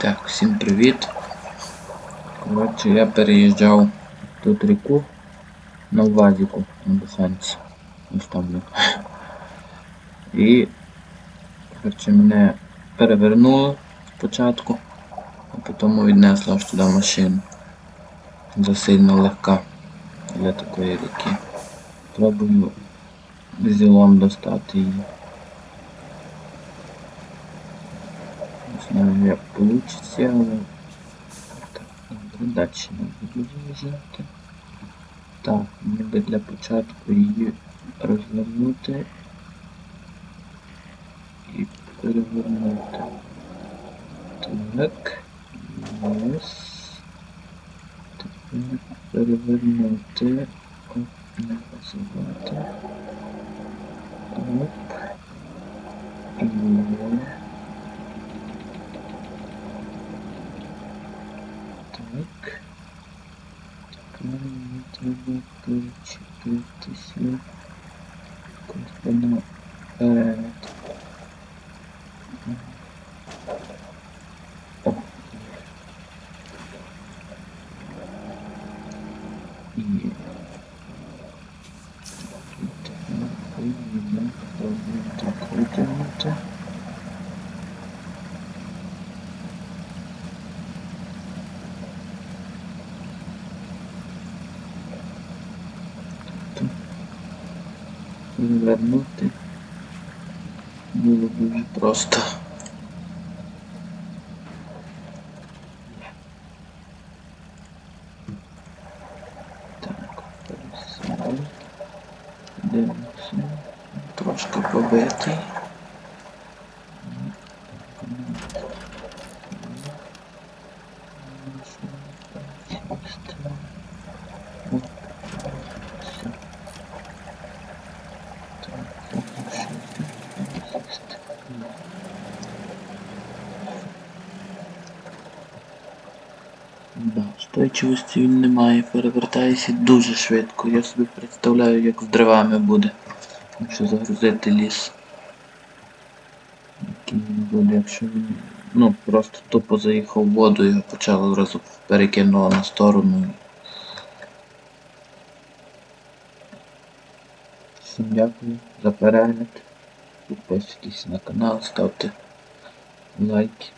Так, всім привіт. Коротше, я переїжджав тут ріку на Вазіку на буханці. Ось там. блін. І коротше, мене перевернуло спочатку, а потім віднесло аж туди машину. Засильно легка для такої ріки. Пробую зілом достати її. Але так, добре, не буду заїжджати. Так, мені би для початку її розвернути і перевернути. Так. Ось. Тепер перевернути. Оп, не позивати. Оп. І Так. Тепер мені треба перечепитися. Якось воно. О. І тепер повинно повинно так витягнути. Тобто Вернути було дуже просто. Так, пересадимо. Дивимося. Трошки побитий. Да, він не має, перевертається дуже швидко. Я собі представляю, як з дровами буде. Якщо загрузити ліс. Який він буде, якщо він ну, просто тупо заїхав в воду і його почало одразу перекинуло на сторону. Всім дякую за перегляд. Підписуйтесь на канал, ставте лайки.